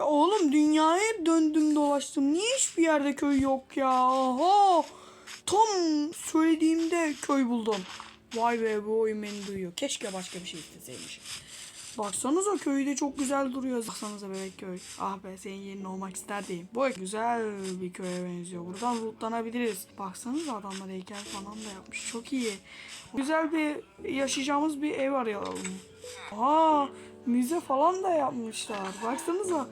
Ya oğlum dünyaya döndüm dolaştım. Niye hiçbir yerde köy yok ya? Oha! Tam söylediğimde köy buldum. Vay be bu oyun beni duyuyor. Keşke başka bir şey isteseymişim. Baksanıza köyü de çok güzel duruyor. Baksanıza bebek köy. Ah be senin yerin olmak isterdim. Bu güzel bir köye benziyor. Buradan lootlanabiliriz. Baksanıza adamlar heykel falan da yapmış. Çok iyi. Güzel bir yaşayacağımız bir ev arayalım. Aa müze falan da yapmışlar. Baksanıza.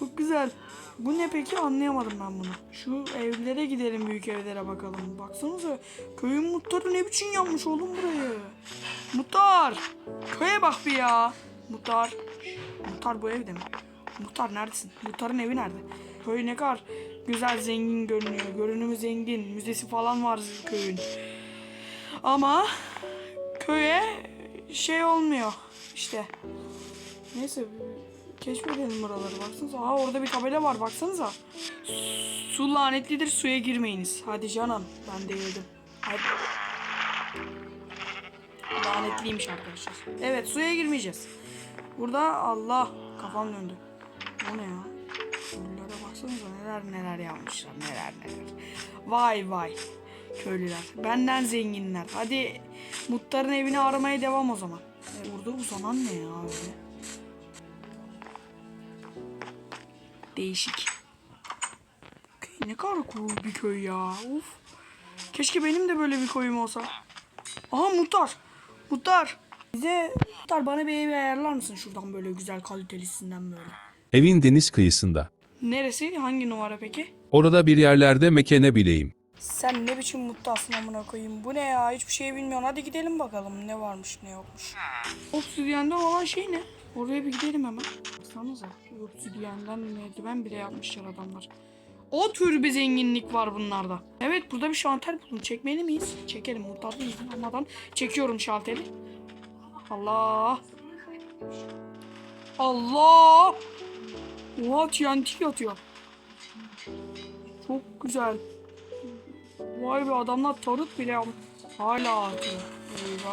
Çok güzel. Bu ne peki anlayamadım ben bunu. Şu evlere gidelim büyük evlere bakalım. Baksanıza köyün muhtarı ne biçim yapmış oğlum burayı. Muhtar. Köye bak bir ya. Muhtar. Muhtar bu evde mi? Muhtar neredesin? Muhtarın evi nerede? Köy ne kadar güzel zengin görünüyor. Görünümü zengin. Müzesi falan var köyün. Ama köye şey olmuyor işte. Neyse keşfedelim buraları baksanıza. Aa orada bir tabela var baksanıza. Su lanetlidir suya girmeyiniz. Hadi canım ben de. Hadi. Lanetliymiş arkadaşlar. Evet suya girmeyeceğiz. Burada Allah kafam döndü. Bu ne ya? Köylülere baksanıza neler neler yapmışlar neler neler. Vay vay köylüler. Benden zenginler. Hadi Mutlar'ın evini aramaya devam o zaman. E, burada uzanan ne ya öyle? Değişik. Köy ne kadar cool bir köy ya. Of. Keşke benim de böyle bir köyüm olsa. Aha muhtar. Muhtar. Bize muhtar bana bir ev ayarlar mısın şuradan böyle güzel kalitelisinden böyle. Evin deniz kıyısında. Neresi? Hangi numara peki? Orada bir yerlerde mekene bileyim. Sen ne biçim mutluasın amına koyayım. Bu ne ya? Hiçbir şey bilmiyorsun. Hadi gidelim bakalım ne varmış ne yokmuş. Obsidiyenden olan şey ne? Oraya bir gidelim hemen. Baksanıza. Obsidiyenden merdiven bile yapmışlar adamlar. O tür bir zenginlik var bunlarda. Evet burada bir şalter buldum. Çekmeli miyiz? Çekelim. Muhtar izin almadan çekiyorum şalteri. Allah. Allah. Oha TNT atıyor. Çok güzel. Vay be adamlar tarıt bile. Hala atıyor. Eyvah.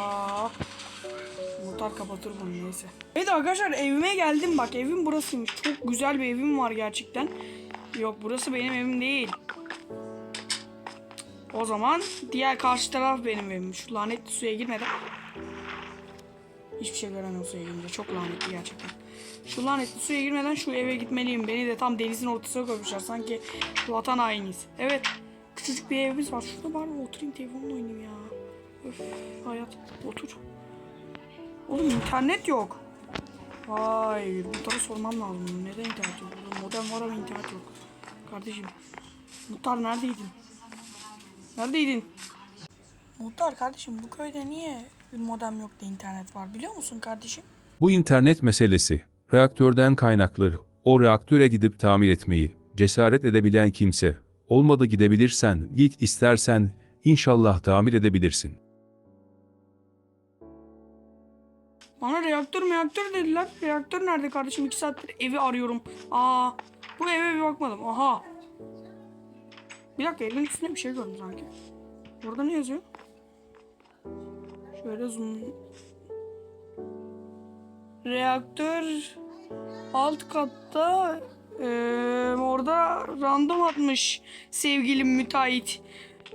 Muhtar kapatır bunu neyse. Evet arkadaşlar evime geldim bak evim burasıymış. Çok güzel bir evim var gerçekten. Yok burası benim evim değil. O zaman diğer karşı taraf benim evim. Şu lanetli suya girmeden. Hiçbir şey göremiyorum suya girince. Çok lanetli gerçekten. Şu lanetli suya girmeden şu eve gitmeliyim. Beni de tam denizin ortasına koymuşlar. Sanki vatan hainiyiz. Evet. Küçücük bir evimiz var. Şurada bari oturayım telefonla oynayayım ya. Öf hayat. Otur. Oğlum internet yok. Vay muhtara sormam lazım. Neden internet yok? Modem var ama internet yok. Kardeşim. Muhtar neredeydin? Neredeydin? Muhtar kardeşim bu köyde niye modem yok da internet var biliyor musun kardeşim? Bu internet meselesi, reaktörden kaynaklı, o reaktöre gidip tamir etmeyi, cesaret edebilen kimse, olmadı gidebilirsen, git istersen, inşallah tamir edebilirsin. Bana reaktör reaktör dediler. Reaktör nerede kardeşim? İki saattir evi arıyorum. Aa, bu eve bir bakmadım. Aha. Bir dakika evin üstünde bir şey gördüm sanki. Burada ne yazıyor? Şöyle zoom. Reaktör alt katta eee, orada random atmış sevgilim müteahhit.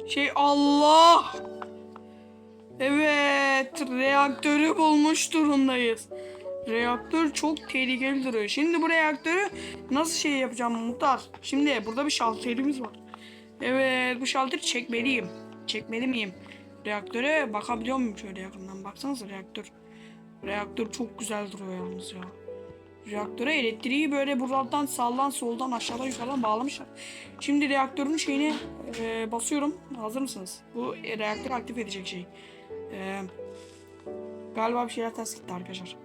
Şey Allah! Evet, reaktörü bulmuş durumdayız. Reaktör çok tehlikeli duruyor. Şimdi bu reaktörü nasıl şey yapacağım muhtar? Şimdi burada bir şalterimiz var. Evet, bu şalteri çekmeliyim. Çekmeli miyim? Reaktöre bakabiliyor muyum şöyle yakından? Baksanıza reaktör. Reaktör çok güzel duruyor yalnız ya. Reaktöre elektriği böyle buradan sağdan soldan aşağıdan yukarıdan bağlamışlar. Şimdi reaktörün şeyini e, basıyorum. Hazır mısınız? Bu reaktörü aktif edecek şey. Ee, galiba bir şeyler ters gitti arkadaşlar.